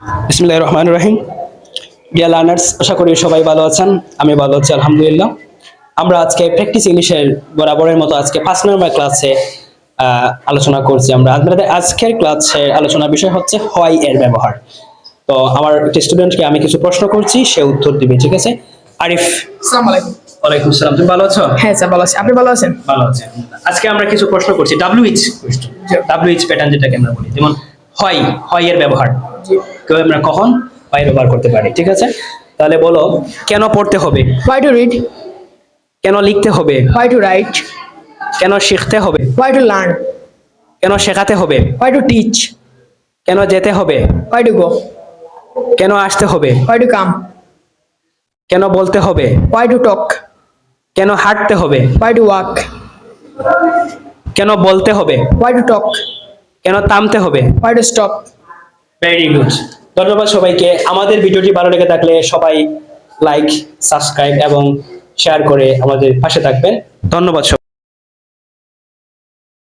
বিসমুল্লাহ রহমান রহিম। ডিয়ার লার্নার্স আশা করি সবাই ভালো আছেন। আমি ভালো আছি আলহামদুলিল্লাহ। আমরা আজকে প্র্যাকটিস ইংলিশের বরাবরের মতো আজকে পাঁচ নম্বর ক্লাসে আলোচনা করছি আমরা। আপনাদের আজকের ক্লাসের আলোচনার বিষয় হচ্ছে হয় এর ব্যবহার। তো আমার একটা স্টুডেন্টকে আমি কিছু প্রশ্ন করছি সে উত্তর দিবে ঠিক আছে? আরিফ। আসসালামু আলাইকুম। ওয়ালাইকুম আসসালাম তুমি ভালো আছো? হ্যাঁ স্যার ভালো আছি। আপনি ভালো আছেন? ভালো আছে আজকে আমরা কিছু প্রশ্ন করছি। ডাব্লিউএইচ কোয়েশ্চেন ডাব্লিউএইচ প্যাটার্ন যেটাকে আমরা বলি। যেমন হয় হয় এর ব্যবহার। কেউ আমরা কখন হয় ব্যবহার করতে পারি ঠিক আছে তাহলে বলো কেন পড়তে হবে হোয়াই টু রিড কেন লিখতে হবে হোয়াই টু রাইট কেন শিখতে হবে হোয়াই টু লার্ন কেন শেখাতে হবে হোয়াই টু টিচ কেন যেতে হবে হোয়াই টু গো কেন আসতে হবে হোয়াই টু কাম কেন বলতে হবে হোয়াই টু টক কেন হাঁটতে হবে হোয়াই টু ওয়াক কেন বলতে হবে হোয়াই টু টক কেন থামতে হবে why to stop very good ধন্যবাদ সবাইকে। আমাদের ভিডিওটি ভালো লেগে থাকলে সবাই লাইক সাবস্ক্রাইব এবং শেয়ার করে আমাদের পাশে থাকবেন। ধন্যবাদ